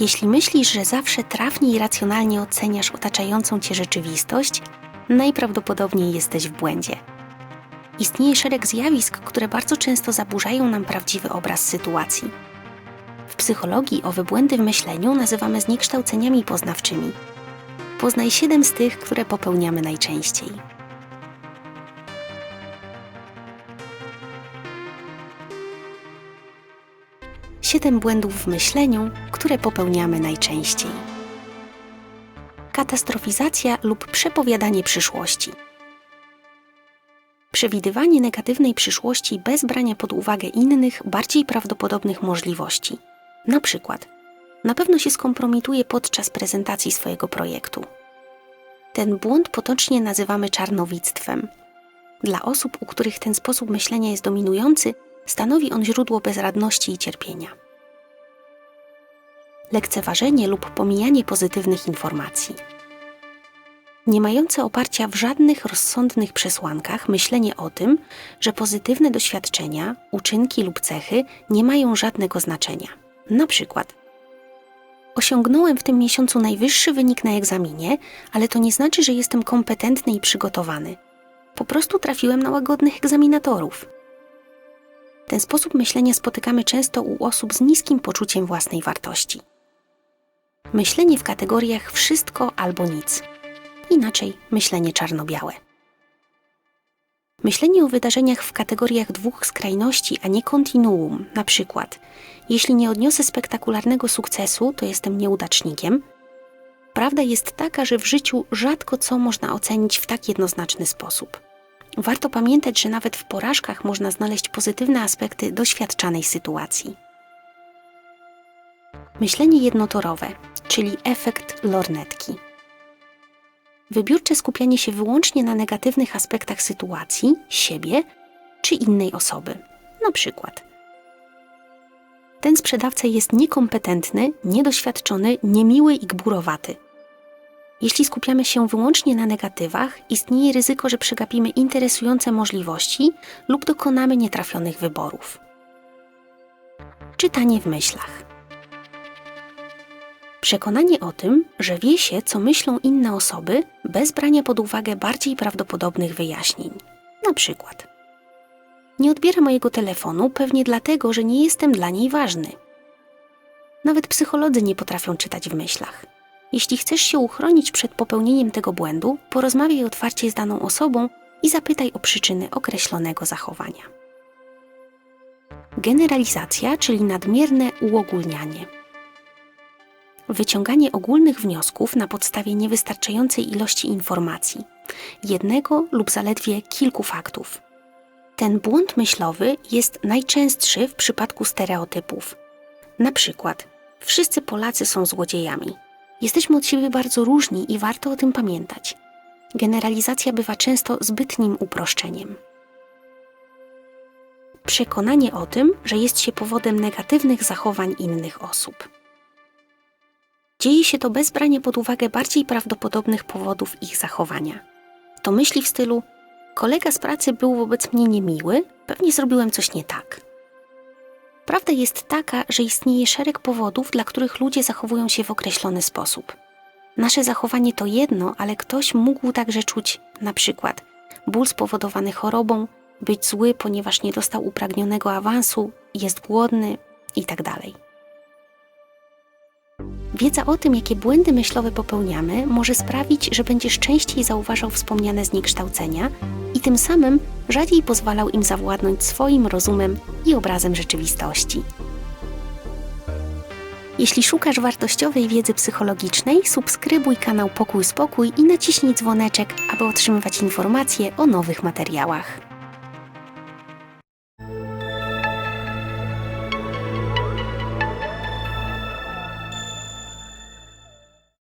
Jeśli myślisz, że zawsze trafnie i racjonalnie oceniasz otaczającą cię rzeczywistość, najprawdopodobniej jesteś w błędzie. Istnieje szereg zjawisk, które bardzo często zaburzają nam prawdziwy obraz sytuacji. W psychologii owe błędy w myśleniu nazywamy zniekształceniami poznawczymi. Poznaj siedem z tych, które popełniamy najczęściej. Siedem błędów w myśleniu, które popełniamy najczęściej. Katastrofizacja lub przepowiadanie przyszłości. Przewidywanie negatywnej przyszłości bez brania pod uwagę innych, bardziej prawdopodobnych możliwości. Na przykład, na pewno się skompromituje podczas prezentacji swojego projektu. Ten błąd potocznie nazywamy czarnowictwem. Dla osób, u których ten sposób myślenia jest dominujący, stanowi on źródło bezradności i cierpienia. Lekceważenie lub pomijanie pozytywnych informacji. Nie mające oparcia w żadnych rozsądnych przesłankach myślenie o tym, że pozytywne doświadczenia, uczynki lub cechy nie mają żadnego znaczenia. Na przykład, osiągnąłem w tym miesiącu najwyższy wynik na egzaminie, ale to nie znaczy, że jestem kompetentny i przygotowany. Po prostu trafiłem na łagodnych egzaminatorów. Ten sposób myślenia spotykamy często u osób z niskim poczuciem własnej wartości. Myślenie w kategoriach wszystko albo nic. Inaczej myślenie czarno-białe. Myślenie o wydarzeniach w kategoriach dwóch skrajności, a nie kontinuum, na przykład, jeśli nie odniosę spektakularnego sukcesu, to jestem nieudacznikiem. Prawda jest taka, że w życiu rzadko co można ocenić w tak jednoznaczny sposób. Warto pamiętać, że nawet w porażkach można znaleźć pozytywne aspekty doświadczanej sytuacji. Myślenie jednotorowe, czyli efekt lornetki. Wybiórcze skupianie się wyłącznie na negatywnych aspektach sytuacji, siebie czy innej osoby. Na przykład, ten sprzedawca jest niekompetentny, niedoświadczony, niemiły i gburowaty. Jeśli skupiamy się wyłącznie na negatywach, istnieje ryzyko, że przegapimy interesujące możliwości lub dokonamy nietrafionych wyborów. Czytanie w myślach. Przekonanie o tym, że wie się, co myślą inne osoby, bez brania pod uwagę bardziej prawdopodobnych wyjaśnień. Na przykład, nie odbiera mojego telefonu pewnie dlatego, że nie jestem dla niej ważny. Nawet psycholodzy nie potrafią czytać w myślach. Jeśli chcesz się uchronić przed popełnieniem tego błędu, porozmawiaj otwarcie z daną osobą i zapytaj o przyczyny określonego zachowania. Generalizacja, czyli nadmierne uogólnianie. Wyciąganie ogólnych wniosków na podstawie niewystarczającej ilości informacji, jednego lub zaledwie kilku faktów. Ten błąd myślowy jest najczęstszy w przypadku stereotypów. Na przykład, wszyscy Polacy są złodziejami. Jesteśmy od siebie bardzo różni i warto o tym pamiętać. Generalizacja bywa często zbytnim uproszczeniem. Przekonanie o tym, że jest się powodem negatywnych zachowań innych osób. Dzieje się to bez brania pod uwagę bardziej prawdopodobnych powodów ich zachowania. To myśli w stylu: Kolega z pracy był wobec mnie niemiły, pewnie zrobiłem coś nie tak. Prawda jest taka, że istnieje szereg powodów, dla których ludzie zachowują się w określony sposób. Nasze zachowanie to jedno, ale ktoś mógł także czuć na przykład ból spowodowany chorobą, być zły, ponieważ nie dostał upragnionego awansu, jest głodny itd. Wiedza o tym, jakie błędy myślowe popełniamy, może sprawić, że będziesz częściej zauważał wspomniane zniekształcenia i tym samym rzadziej pozwalał im zawładnąć swoim rozumem i obrazem rzeczywistości. Jeśli szukasz wartościowej wiedzy psychologicznej, subskrybuj kanał Pokój Spokój i naciśnij dzwoneczek, aby otrzymywać informacje o nowych materiałach.